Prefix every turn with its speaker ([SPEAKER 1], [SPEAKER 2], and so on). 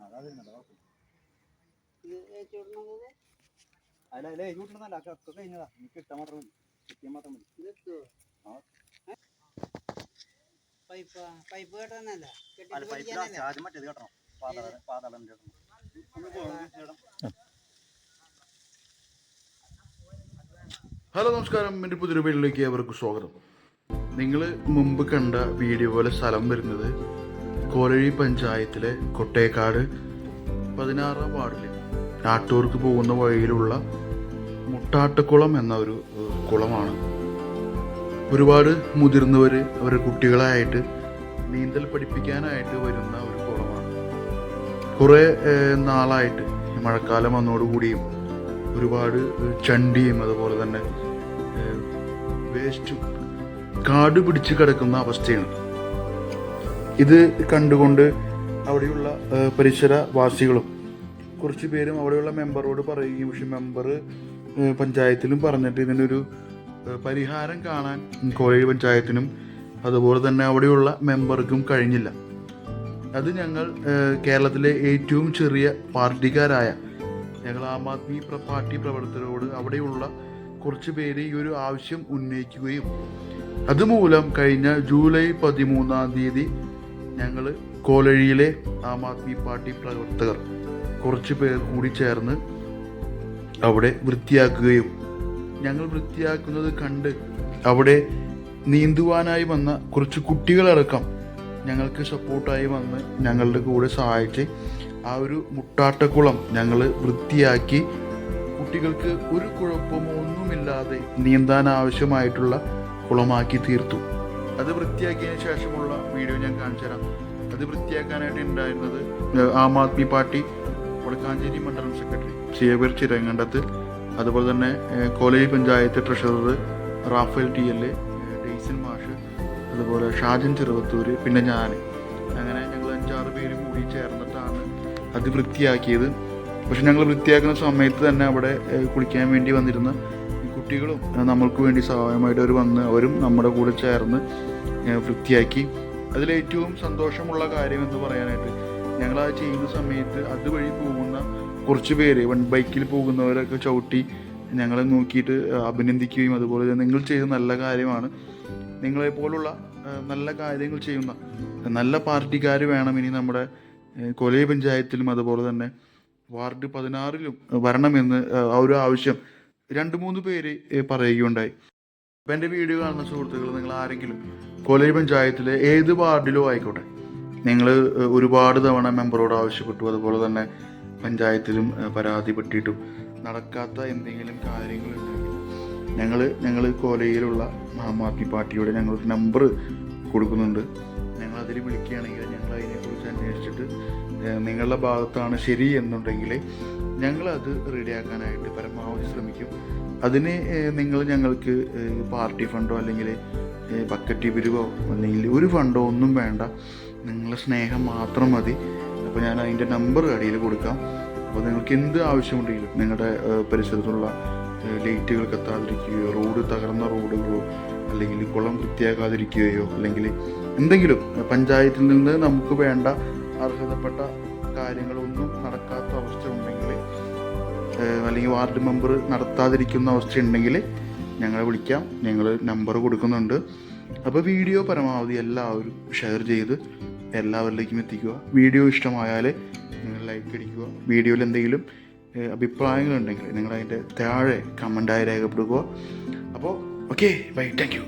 [SPEAKER 1] ഒക്കെ മതി
[SPEAKER 2] ഹലോ നമസ്കാരം. എന്റെ പുതിയൊരു വീട്ടിലേക്ക് അവർക്ക് സ്വാഗതം. നിങ്ങൾ മുമ്പ് കണ്ട വീഡിയോ പോലെ സ്ഥലം വരുന്നത് കോലഴി പഞ്ചായത്തിലെ കൊട്ടേക്കാട് പതിനാറാം വാർഡിലെ. നാട്ടൂർക്ക് പോകുന്ന വഴിയിലുള്ള മുട്ടാട്ടുകുളം എന്ന ഒരു കുളമാണ്. ഒരുപാട് മുതിർന്നവർ അവരുടെ കുട്ടികളായിട്ട് നീന്തൽ പഠിപ്പിക്കാനായിട്ട് വരുന്ന ഒരു കുളമാണ്. കുറേ നാളായിട്ട് മഴക്കാലം വന്നോടുകൂടിയും ഒരുപാട് ചണ്ടിയും അതുപോലെ തന്നെ വേസ്റ്റും കാട് പിടിച്ച് കിടക്കുന്ന അവസ്ഥയാണ്. ഇത് കണ്ടുകൊണ്ട് അവിടെയുള്ള പരിസര പരിസരവാസികളും കുറച്ച് പേരും അവിടെയുള്ള മെമ്പറോട് പറയുകയും പക്ഷെ മെമ്പർ പഞ്ചായത്തിലും പറഞ്ഞിട്ട് ഇതിനൊരു പരിഹാരം കാണാൻ കോഴി പഞ്ചായത്തിനും അതുപോലെ തന്നെ അവിടെയുള്ള മെമ്പർക്കും കഴിഞ്ഞില്ല. അത് ഞങ്ങൾ കേരളത്തിലെ ഏറ്റവും ചെറിയ പാർട്ടിക്കാരായ ഞങ്ങൾ ആം ആദ്മി പാർട്ടി പ്രവർത്തകരോട് അവിടെയുള്ള കുറച്ച് പേര് ഈ ഒരു ആവശ്യം ഉന്നയിക്കുകയും. അതുമൂലം കഴിഞ്ഞ ജൂലൈ പതിമൂന്നാം തീയതി ഞങ്ങൾ കോലഴിയിലെ ആം ആദ്മി പാർട്ടി പ്രവർത്തകർ കുറച്ച് പേർ കൂടി ചേർന്ന് അവിടെ വൃത്തിയാക്കുകയും ഞങ്ങൾ വൃത്തിയാക്കുന്നത് കണ്ട് അവിടെ നീന്തുവാനായി വന്ന കുറച്ച് കുട്ടികളടക്കം ഞങ്ങൾക്ക് സപ്പോർട്ടായി വന്ന് ഞങ്ങളുടെ കൂടെ സഹായിച്ച് ആ ഒരു മുട്ടാട്ടക്കുളം ഞങ്ങൾ വൃത്തിയാക്കി കുട്ടികൾക്ക് ഒരു കുഴപ്പമോ ഒന്നുമില്ലാതെ നീന്താൻ ആവശ്യമായിട്ടുള്ള കുളമാക്കി തീർത്തു. അത് വൃത്തിയാക്കിയതിന് ശേഷമുള്ള വീഡിയോ ഞാൻ കാണിച്ചു തരാം. അത് വൃത്തിയാക്കാനായിട്ട് ഉണ്ടായിരുന്നത് ആം ആദ്മി പാർട്ടി വടക്കാഞ്ചേരി മണ്ഡലം സെക്രട്ടറി സേവ്യർ ചിരങ്ങണ്ടത്ത് അതുപോലെ തന്നെ college panchayat treasurer Raphael T L Daison മാഷ് അതുപോലെ ഷാജൻ ചെറുവത്തൂര് പിന്നെ ഞാൻ അങ്ങനെ ഞങ്ങൾ അഞ്ചാറ് പേര് കൂടി ചേർന്നിട്ടാണ് അത് വൃത്തിയാക്കിയത്. പക്ഷെ ഞങ്ങൾ വൃത്തിയാക്കുന്ന സമയത്ത് തന്നെ അവിടെ കുളിക്കാൻ വേണ്ടി വന്നിരുന്ന കുട്ടികളും നമ്മൾക്ക് വേണ്ടി സഹായമായിട്ട് അവർ വന്ന് അവരും നമ്മുടെ കൂടെ ചേർന്ന് വൃത്തിയാക്കി. അതിലേറ്റവും സന്തോഷമുള്ള കാര്യം എന്ന് പറയാനായിട്ട് ഞങ്ങൾ അത് ചെയ്യുന്ന സമയത്ത് അതുവഴി പോകുന്ന കുറച്ച് പേര് വൺ ബൈക്കിൽ പോകുന്നവരൊക്കെ ചവിട്ടി ഞങ്ങളെ നോക്കിയിട്ട് അഭിനന്ദിക്കുകയും അതുപോലെ തന്നെ നിങ്ങൾ ചെയ്ത നല്ല കാര്യമാണ്. നിങ്ങളെ പോലുള്ള നല്ല കാര്യങ്ങൾ ചെയ്യുന്ന നല്ല പാർട്ടിക്കാർ വേണം ഇനി നമ്മുടെ കൊലയ പഞ്ചായത്തിലും അതുപോലെ തന്നെ വാർഡ് പതിനാറിലും വരണമെന്ന് ആ ഒരു ആവശ്യം രണ്ട് മൂന്ന് പേര് പറയുകയുണ്ടായി. അപ്പം എന്റെ വീഡിയോ കാണുന്ന സുഹൃത്തുക്കൾ നിങ്ങൾ ആരെങ്കിലും കൊലയ പഞ്ചായത്തിലെ ഏത് വാർഡിലോ ആയിക്കോട്ടെ. നിങ്ങൾ ഒരുപാട് തവണ മെമ്പറോട് ആവശ്യപ്പെട്ടു. അതുപോലെ തന്നെ പഞ്ചായത്തിലും പരാതിപ്പെട്ടിട്ടും നടക്കാത്ത എന്തെങ്കിലും കാര്യങ്ങളുണ്ടെങ്കിൽ ഞങ്ങൾ ഞങ്ങൾ കോലയിലുള്ള ആം ആദ്മി പാർട്ടിയുടെ ഞങ്ങളൊരു നമ്പർ കൊടുക്കുന്നുണ്ട്. ഞങ്ങൾ അതിൽ വിളിക്കുകയാണെങ്കിൽ ഞങ്ങൾ അതിനെക്കുറിച്ച് അന്വേഷിച്ചിട്ട് നിങ്ങളുടെ ഭാഗത്താണ് ശരി എന്നുണ്ടെങ്കിൽ ഞങ്ങളത് റെഡിയാക്കാനായിട്ട് പരമാവധി ശ്രമിക്കും. അതിന് നിങ്ങൾ ഞങ്ങൾക്ക് പാർട്ടി ഫണ്ടോ അല്ലെങ്കിൽ ബക്കറ്റ് പിരിവോ അല്ലെങ്കിൽ ഒരു ഫണ്ടോ ഒന്നും വേണ്ട. നിങ്ങളുടെ സ്നേഹം മാത്രം മതി. അപ്പോൾ ഞാൻ അതിന്റെ നമ്പർ അടിയിൽ കൊടുക്കാം. അപ്പോൾ നിങ്ങൾക്ക് എന്ത് ആവശ്യമുണ്ടെങ്കിലും നിങ്ങളുടെ പരിസരത്തുള്ള ലൈറ്റുകൾ കത്താതിരിക്കുകയോ റോഡ് തകർന്ന റോഡുകളോ അല്ലെങ്കിൽ കുളം വൃത്തിയാക്കാതിരിക്കുകയോ അല്ലെങ്കിൽ എന്തെങ്കിലും പഞ്ചായത്തിൽ നിന്ന് നമുക്ക് വേണ്ട അർഹതപ്പെട്ട കാര്യങ്ങളൊന്നും നടക്കാത്ത അവസ്ഥ ഉണ്ടെങ്കിൽ അല്ലെങ്കിൽ വാർഡ് മെമ്പർ നടത്താതിരിക്കുന്ന അവസ്ഥയുണ്ടെങ്കിൽ ഞങ്ങളെ വിളിക്കാം. ഞങ്ങൾ നമ്പർ കൊടുക്കുന്നുണ്ട്. അപ്പോൾ വീഡിയോ പരമാവധി എല്ലാവരും ഷെയർ ചെയ്ത് എല്ലാവരിലേക്കും എത്തിക്കുക. വീഡിയോ ഇഷ്ടമായാൽ നിങ്ങൾ ലൈക്ക് അടിക്കുക. വീഡിയോയിൽ എന്തെങ്കിലും അഭിപ്രായങ്ങളുണ്ടെങ്കിൽ നിങ്ങൾ അതിന്റെ താഴെ കമന്റായി രേഖപ്പെടുക അപ്പോൾ ഓക്കെ ബൈ. Thank you.